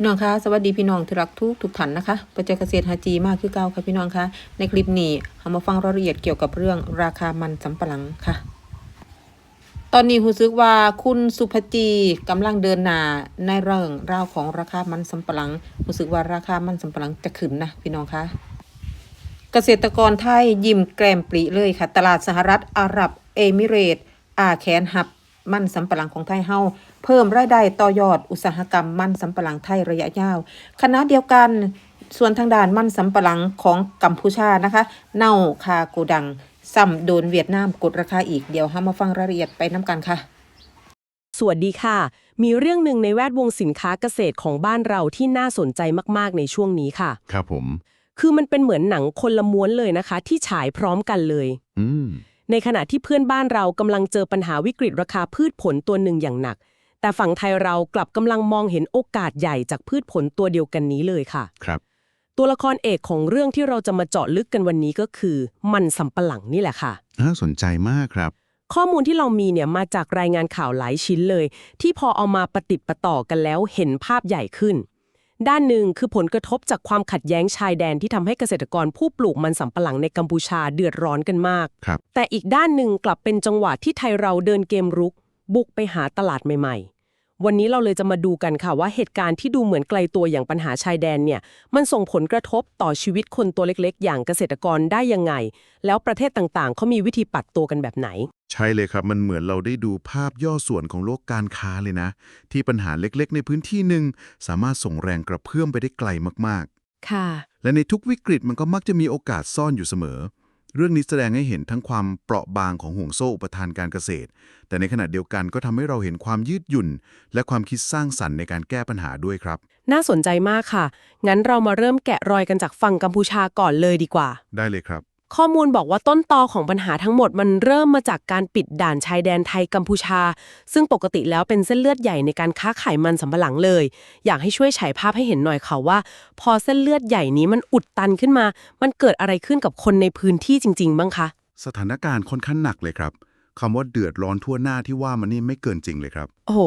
พี่น้องคะสวัสดีพี่น้องที่รักทุกทุกท่านนะคะประจักษ์เกษตรฮาจีมากคือเก่าค่ะพี่น้องคะในคลิปนี้เรามาฟังรายละเอียดเกี่ยวกับเรื่องราคามันสำปะหลังค่ะ ตอนนี้รู้สึกว่าคุณสุภจีกำลังเดินหน้าในเรื่องราวของราคามันสำปะหลังรู้สึกว่าราคามันสำปะหลังจะขึ้นนะพี่น้องคะเกษตรกรไทยยิ้มแกรมปรีเลยค่ะ ตลาดสหรัฐอาหรับเอมิเรต์อาแขนหับ มันสำปะหลังของไทยเฮาเพิ่มรายได้ต่อยอดอุตสาหกรรมมันสำปะหลังไทยระยะยาวขณะเดียวกันส่วนทางด้านมันสำปะหลังของกัมพูชานะคะ เน่าคาโกดังซ้ำโดนเวียดนามกดราคาอีกเดี๋ยวห้ามาฟังรายละเอียดไปน้ำกันค่ะ สวัสดีค่ะ มีเรื่องหนึ่งในแวดวงสินค้าเกษตรของบ้านเราที่น่าสนใจมากๆในช่วงนี้ค่ะ ครับผม คือมันเป็นเหมือนหนังคนละม้วนเลยนะคะ ที่ฉายพร้อมกันเลย อืม ในขณะที่เพื่อนบ้านเรากำลังเจอปัญหาวิกฤตราคาพืชผลตัวหนึ่งอย่างหนัก แต่ฝั่งไทยเรากลับกำลังมองเห็นโอกาสใหญ่จากพืชผลตัวเดียวกันนี้เลยค่ะ ครับ ตัวละครเอกของเรื่องที่เราจะมาเจาะลึกกันวันนี้ก็คือ มันสำปะหลังนี่แหละค่ะ น่าสนใจมากครับ ข้อมูลที่เรามีเนี่ยมาจากรายงานข่าวหลายชิ้นเลย ที่พอเอามาประติดประต่อกันแล้วเห็นภาพใหญ่ขึ้น ด้านหนึ่งคือผลกระทบจากความขัดแย้งชายแดนที่ทำให้เกษตรกรผู้ปลูกมันสำปะหลังในกัมพูชาเดือดร้อนกันมาก ครับ แต่อีกด้านหนึ่งกลับเป็นจังหวะที่ไทยเราเดินเกมรุก บุกไปหาตลาดใหม่ๆ วันนี้เราเลยจะมาดูกันค่ะว่าเหตุการณ์ที่ดูเหมือนไกลตัวอย่างปัญหาชายแดนเนี่ยมันส่งผลกระทบต่อชีวิตคนตัวเล็กๆ อย่างเกษตรกรได้ยังไง แล้วประเทศต่างๆเขามีวิธีปรับตัวกันแบบไหน ใช่เลยครับ มันเหมือนเราได้ดูภาพย่อส่วนของโลกการค้าเลยนะ ที่ปัญหาเล็กๆ ในพื้นที่หนึ่งสามารถส่งแรงกระเพื่อมไปได้ไกลมากค่ะๆและในทุกวิกฤตมันก็มักจะมีโอกาสซ่อนอยู่เสมอ เรื่องนี้แสดงให้เห็นทั้งความเปราะบางของห่วงโซ่อุปทานการเกษตร แต่ในขณะเดียวกันก็ทำให้เราเห็นความยืดหยุ่น และความคิดสร้างสรรค์ในการแก้ปัญหาด้วยครับ น่าสนใจมากค่ะ งั้นเรามาเริ่มแกะรอยกันจากฝั่งกัมพูชาก่อนเลยดีกว่า ได้เลยครับ ข้อมูลบอกว่าต้นตอของปัญหาทั้งหมดมันเริ่มมาจากการปิดด่านชายแดนไทยกัมพูชา ซึ่งปกติแล้วเป็นเส้นเลือดใหญ่ในการค้าขายมันสำปะหลังเลย อยากให้ช่วยฉายภาพให้เห็นหน่อยค่ะว่า พอเส้นเลือดใหญ่นี้มันอุดตันขึ้นมา มันเกิดอะไรขึ้นกับคนในพื้นที่จริง ๆ บ้างคะ สถานการณ์ค่อนข้างหนักเลยครับคำว่าเดือดร้อนทั่วหน้าที่ว่ามันนี่ไม่เกินจริงเลยครับ โอ้โห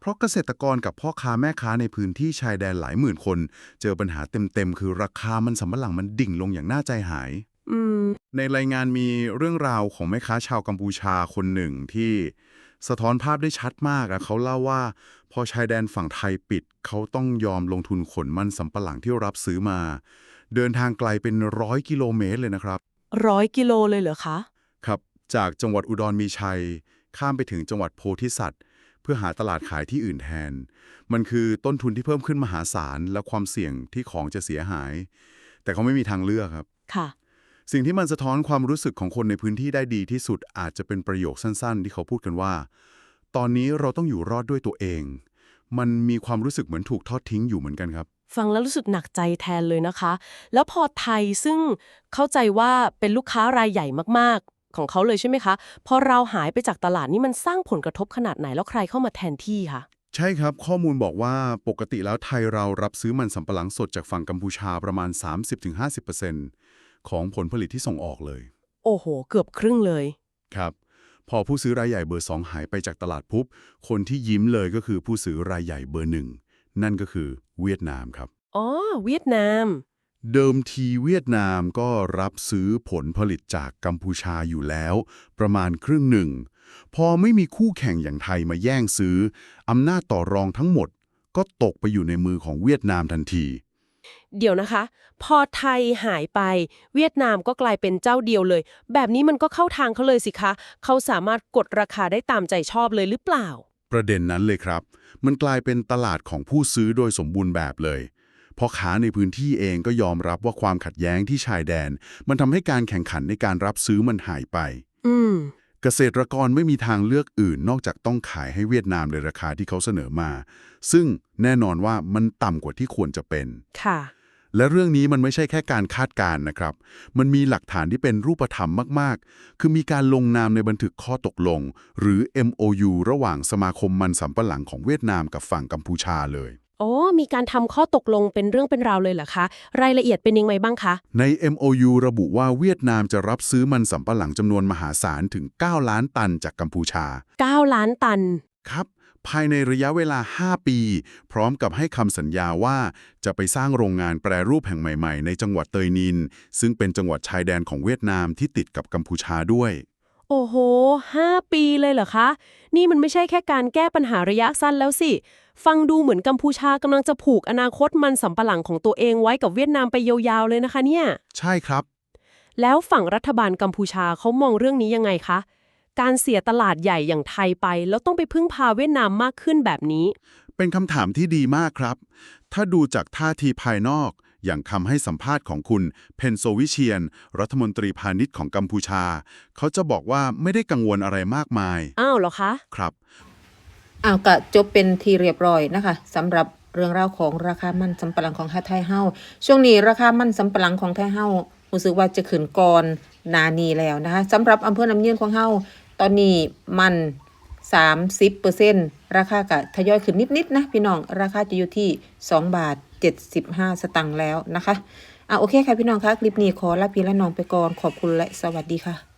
เพราะเกษตรกรกับพ่อค้าแม่ค้าในพื้นที่ชายแดนหลายหมื่นคน เจอปัญหาเต็มๆ คือราคามันสำปะหลังมันดิ่งลงอย่างน่าใจหาย อืม ในรายงานมีเรื่องราวของแม่ค้าชาวกัมพูชาคนหนึ่งที่สะท้อนภาพได้ชัดมากอะเขาเล่าว่า พอชายแดนฝั่งไทยปิด เขาต้องยอมลงทุนขนมันสำปะหลังที่รับซื้อมา เดินทางไกลเป็นร้อยกิโลเมตรเลยนะครับ ร้อยกิโลเลยเหรอคะ ครับ จากจังหวัดอุดรมีชัย ข้ามไปถึงจังหวัดโพธิสัตว์ เพื่อหาตลาดขายที่อื่นแทน มันคือต้นทุนที่เพิ่มขึ้นมหาศาลและความเสี่ยงที่ของจะเสียหาย แต่เขาไม่มีทางเลือกครับ ค่ะ สิ่งที่มันสะท้อนความรู้สึกของคนในพื้นที่ได้ดีที่สุดอาจจะเป็นประโยคสั้น ๆ ที่เขาพูดกันว่า ตอนนี้เราต้องอยู่รอดด้วยตัวเอง มันมีความรู้สึกเหมือนถูกทอดทิ้งอยู่เหมือนกันครับฟังแล้วรู้สึกหนักใจแทนเลยนะคะ แล้วพอไทยซึ่งเข้าใจว่าเป็นลูกค้ารายใหญ่มากๆ ของเขาเลยใช่ไหมคะ พอเราหายไปจากตลาดนี่มันสร้างผลกระทบขนาดไหนแล้วใครเข้ามาแทนที่คะ ใช่ครับ ข้อมูลบอกว่าปกติแล้วไทยเรารับซื้อมันสำปะหลังสดจากฝั่งกัมพูชาประมาณ 30-50% ของผลผลิตที่ส่งออกเลย โอ้โห เกือบครึ่งเลย ครับ พอผู้ซื้อรายใหญ่เบอร์ 2 หายไปจากตลาดปุ๊บ คนที่ยิ้มเลยก็คือผู้ซื้อรายใหญ่เบอร์หนึ่งนั่นก็คือเวียดนามครับ อ๋อ เวียดนาม เดิมทีเวียดนามก็รับซื้อผลผลิตจากกัมพูชาอยู่แล้ว ประมาณครึ่งหนึ่ง พอไม่มีคู่แข่งอย่างไทยมาแย่งซื้ออำนาจต่อรองทั้งหมด ก็ตกไปอยู่ในมือของเวียดนามทันที เดี๋ยวนะคะ พอไทยหายไป เวียดนามก็กลายเป็นเจ้าเดียวเลย แบบนี้มันก็เข้าทางเขาเลยสิคะ เขาสามารถกดราคาได้ตามใจชอบเลยหรือเปล่า ประเด็นนั้นเลยครับ มันกลายเป็นตลาดของผู้ซื้อโดยสมบูรณ์แบบเลยเพราะขาในพื้นที่เองก็ยอมรับว่าความขัดแย้งที่ชายแดน มันทำให้การแข่งขันในการรับซื้อมันหายไป อืม เกษตรกรไม่มีทางเลือกอื่น นอกจากต้องขายให้เวียดนามในราคาที่เขาเสนอมา ซึ่งแน่นอนว่ามันต่ำกว่าที่ควรจะเป็น ค่ะ และเรื่องนี้มันไม่ใช่แค่การคาดการณ์นะครับ มันมีหลักฐานที่เป็นรูปธรรมมาก ๆ คือมีการลงนามในบันทึกข้อตกลง หรือ MOU ระหว่างสมาคมมันสำปะหลังของเวียดนามกับฝั่งกัมพูชาเลย โอ้มีการทำข้อตกลงเป็นเรื่องเป็นราวเลยเหรอคะ รายละเอียดเป็นยังไงบ้างคะ ใน MOU ระบุว่าเวียดนามจะรับซื้อมันสำปะหลังจำนวนมหาศาลถึง 9 ล้านตันจากกัมพูชา 9 ล้านตัน ครับ ภายในระยะเวลา 5 ปี พร้อมกับให้คำสัญญาว่าจะไปสร้างโรงงานแปรรูปแห่งใหม่ๆ ในจังหวัดเตยนิน ซึ่งเป็นจังหวัดชายแดนของเวียดนามที่ติดกับกัมพูชาด้วยโอ้โห 5 ปีเลยเหรอคะ นี่มันไม่ใช่แค่การแก้ปัญหาระยะสั้นแล้วสิ ฟังดูเหมือนกัมพูชากำลังจะผูกอนาคตมันสำปะหลังของตัวเองไว้กับเวียดนามไปยาวๆเลยนะคะเนี่ย ใช่ครับ แล้วฝั่งรัฐบาลกัมพูชาเขามองเรื่องนี้ยังไงคะ การเสียตลาดใหญ่อย่างไทยไป แล้วต้องไปพึ่งพาเวียดนามมากขึ้นแบบนี้ เป็นคำถามที่ดีมากครับ ถ้าดูจากท่าทีภายนอก อย่างคำให้สัมภาษณ์ของคุณ เพนโซวิเชียน รัฐมนตรีพาณิชย์ของกัมพูชา เขาจะบอกว่าไม่ได้กังวลอะไรมากมาย อ้าวเหรอคะ ครับ อ้าวก็จบเป็นทีเรียบร้อยนะคะสำหรับเรื่องราวของราคามันสำปะหลังของไทยเฮาช่วงนี้ราคามันสำปะหลังของไทยเฮารู้สึกว่าจะขึ้นก่อนนานีแล้วนะคะสำหรับอำเภอน้ำยืนของเฮาตอนนี้มัน 30%ราคาก็ทยอยขึ้นนิดๆนะพี่น้องราคาจะอยู่ที่ 2 บาท 75 สตังค์แล้วนะคะอะโอเคค่ะพี่น้องคะคลิปนี้ขอลาพี่และน้องไปก่อนขอบคุณและสวัสดีค่ะ